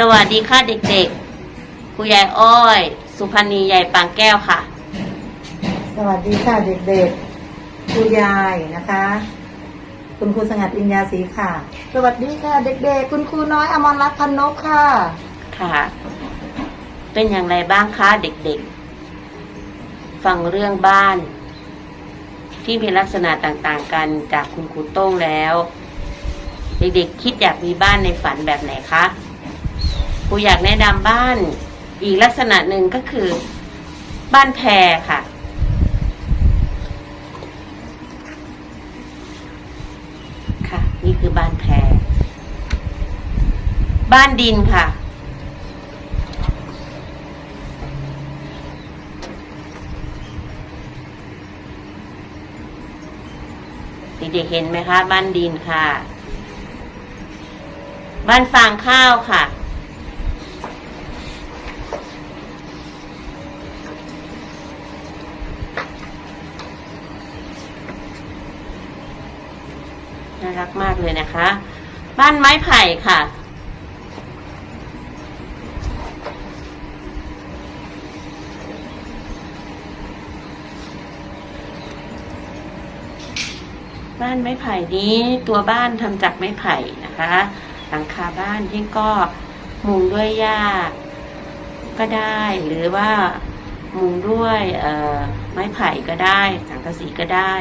สวัสดีค่ะเด็กๆครูยายอ้อย สุพรรณียายปางแก้วค่ะ สวัสดีค่ะเด็กๆครูยายนะคะ คุณครูสงัดอินยาศรีค่ะ สวัสดีค่ะเด็กๆ คุณครูน้อยอมรรัตน์พันนพค่ะ ค่ะ เป็นอย่างไรบ้างคะเด็กๆ ฟังเรื่องบ้าน ที่มีลักษณะต่างๆ กันจากคุณครูโต้งแล้ว เด็กๆ คิดอยากมีบ้านในฝันแบบไหนคะ ครูอยากแนะนำบ้านอีกลักษณะหนึ่งก็คือ บ้านแพรค่ะ ค่ะ นี่คือบ้านแพร บ้านดินค่ะ เด็กๆเห็นไหมคะ บ้านดินค่ะ บ้านฟางข้าวค่ะ น่ารักมากเลยนะคะ บ้านไม้ไผ่ค่ะ บ้านไม้ไผ่นี้ตัวบ้านทำจากไม้ไผ่นะคะ หลังคาบ้านที่ก็มุงด้วยหญ้าก็ได้หรือว่ามุงด้วยไม้ไผ่ก็ได้ สังกะสีก็ได้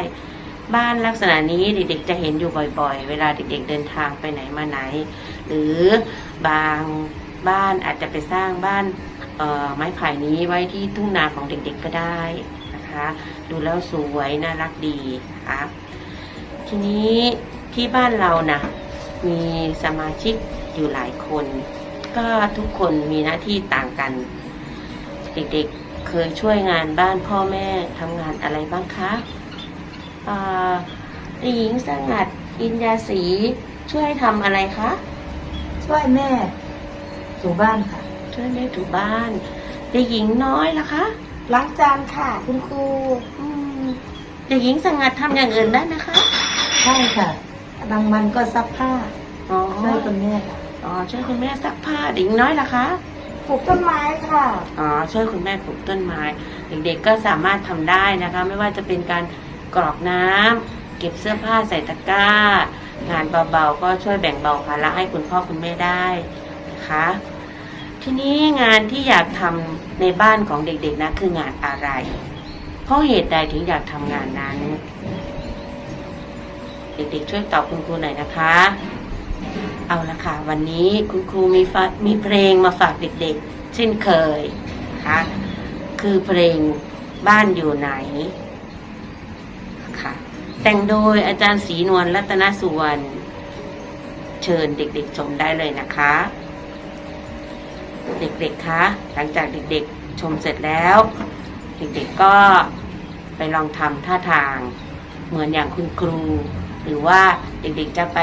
บ้านลักษณะนี้เด็กๆจะเห็นอยู่บ่อยๆ เวลาเด็กๆเดินทางไปไหนมาไหน หรือบางบ้านอาจจะไปสร้างบ้านเอ่อไม้ไผ่นี้ไว้ที่ทุ่งนาของเด็กๆก็ได้นะคะ ดูแล้วสวยน่ารักดีนะคะทีนี้ที่บ้านเรานะมีสมาชิกอยู่หลายคน ก็ทุกคนมีหน้าที่ต่างกัน เด็กๆเคยช่วยงานบ้านพ่อแม่ทำงานอะไรบ้างคะ หญิงสงัดอินยาศรีช่วยทำอะไรคะ ช่วยแม่ถูบ้านค่ะ ช่วยแม่ถูบ้านเด็กหญิงน้อยล่ะคะล้างจานค่ะ คุณครูอืมเด็กหญิงสงัดทำอย่างอื่นได้นะคะ ใช่ค่ะบางวันก็ซักผ้าอ๋อช่วยคุณแม่ค่ะอ๋อช่วยคุณแม่ซักผ้าเด็กหญิงน้อยล่ะคะปลูกต้นไม้ค่ะ อ๋อ ช่วยคุณแม่ปลูกต้นไม้ เด็กๆก็สามารถทำได้นะคะ ไม่ว่าจะเป็นการ กรอกน้ำเก็บเสื้อผ้าใส่ตะกร้า งานเบาๆก็ช่วยแบ่งเบาภาระให้คุณพ่อคุณแม่ได้นะคะทีนี้งานที่อยากทำในบ้านของเด็กๆนะคืองานอะไร เพราะเหตุใดถึงอยากทำงานนั้น เด็กๆช่วยตอบคุณครูหน่อยนะคะ เอาละค่ะ วันนี้คุณครูมีมีเพลงมาฝากเด็กๆ เช่นเคยนะคะคือเพลงบ้านอยู่ไหน แต่งโดยอาจารย์ศรีนวลรัตนสุวรรณ เชิญเด็กๆชมได้เลยนะคะ เด็กๆคะหลังจากเด็กๆชมเสร็จแล้ว เด็กๆก็ไปลองทำท่าทาง เหมือนอย่างคุณครู หรือว่าเด็กๆจะไป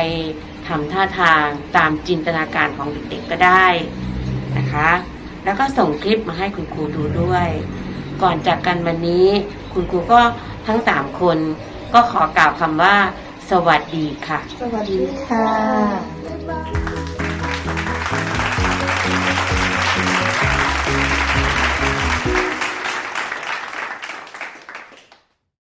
ทำท่าทางตามจินตนาการของเด็กๆก็ได้นะคะ แล้วก็ส่งคลิปมาให้คุณครูดูด้วย ก่อนจากกันวันนี้ คุณครูก็ทั้งสามคน ก็ขอกล่าวคำว่า สวัสดีค่ะ สวัสดีค่ะ